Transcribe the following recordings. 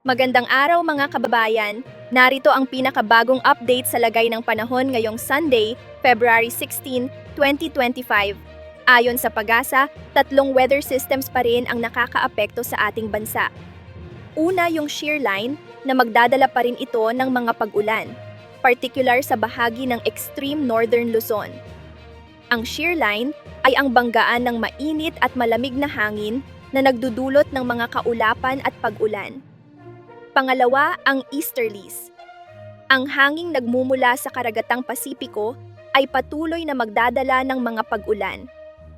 Magandang araw mga kababayan. Narito ang pinakabagong update sa lagay ng panahon ngayong Sunday, February 16, 2025. Ayon sa Pagasa, tatlong weather systems pa rin ang nakakaapekto sa ating bansa. Una yung shear line na magdadala pa rin ito ng mga pag-ulan, particular sa bahagi ng extreme northern Luzon. Ang shear line ay ang banggaan ng mainit at malamig na hangin na nagdudulot ng mga kaulapan at pag-ulan. Pangalawa, ang easterlies. Ang hanging nagmumula sa karagatang Pasipiko ay patuloy na magdadala ng mga pag-ulan,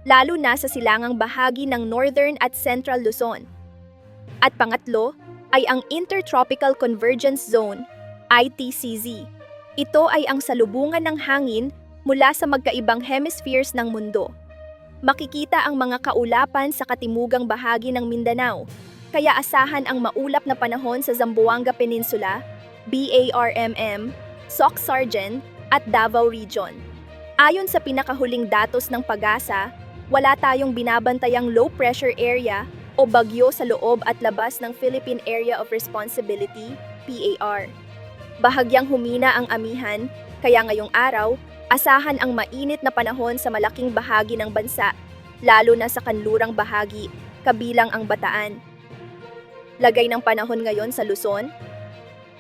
lalo na sa silangang bahagi ng northern at central Luzon. At pangatlo ay ang Intertropical Convergence Zone, ITCZ. Ito ay ang salubungan ng hangin mula sa magkaibang hemispheres ng mundo. Makikita ang mga kaulapan sa katimugang bahagi ng Mindanao, kaya asahan ang maulap na panahon sa Zamboanga Peninsula, BARMM, Soc Sargent at Davao Region. Ayon sa pinakahuling datos ng Pagasa, wala tayong binabantayang low pressure area o bagyo sa loob at labas ng Philippine Area of Responsibility, PAR. Bahagyang humina ang amihan, kaya ngayong araw, asahan ang mainit na panahon sa malaking bahagi ng bansa, lalo na sa kanlurang bahagi, kabilang ang Bataan. Lagay ng panahon ngayon sa Luzon,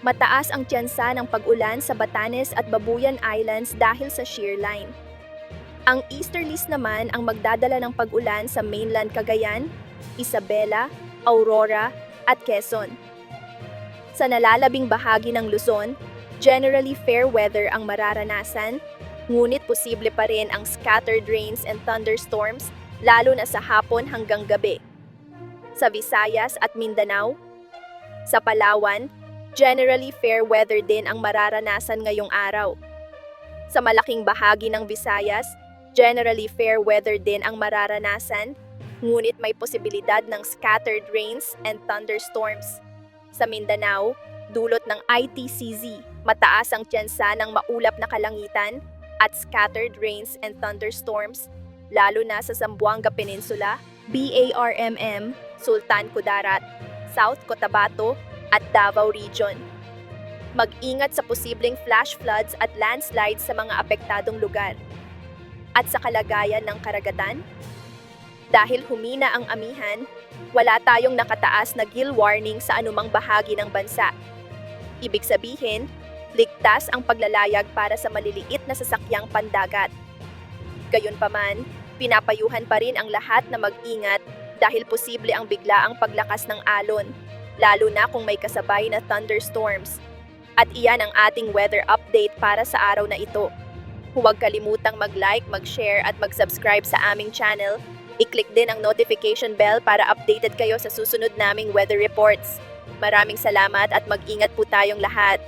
mataas ang tiyansa ng pag-ulan sa Batanes at Babuyan Islands dahil sa shear line. Ang easterlies naman ang magdadala ng pag-ulan sa mainland Cagayan, Isabela, Aurora, at Quezon. Sa nalalabing bahagi ng Luzon, generally fair weather ang mararanasan, ngunit posible pa rin ang scattered rains and thunderstorms lalo na sa hapon hanggang gabi. Sa Visayas at Mindanao, sa Palawan, generally fair weather din ang mararanasan ngayong araw. Sa malaking bahagi ng Visayas, generally fair weather din ang mararanasan, ngunit may posibilidad ng scattered rains and thunderstorms. Sa Mindanao, dulot ng ITCZ, mataas ang tiyansa ng maulap na kalangitan at scattered rains and thunderstorms, lalo na sa Zamboanga Peninsula, BARMM, Sultan Kudarat, South Cotabato, at Davao Region. Mag-ingat sa posibleng flash floods at landslides sa mga apektadong lugar. At sa kalagayan ng karagatan, dahil humina ang amihan, wala tayong nakataas na gill warning sa anumang bahagi ng bansa. Ibig sabihin, ligtas ang paglalayag para sa maliliit na sasakyang pandagat. Gayunpaman, pinapayuhan pa rin ang lahat na mag-ingat dahil posible ang biglaang paglakas ng alon, lalo na kung may kasabay na thunderstorms. At iyan ang ating weather update para sa araw na ito. Huwag kalimutang mag-like, mag-share at mag-subscribe sa aming channel. I-click din ang notification bell para updated kayo sa susunod naming weather reports. Maraming salamat at mag-ingat po tayong lahat.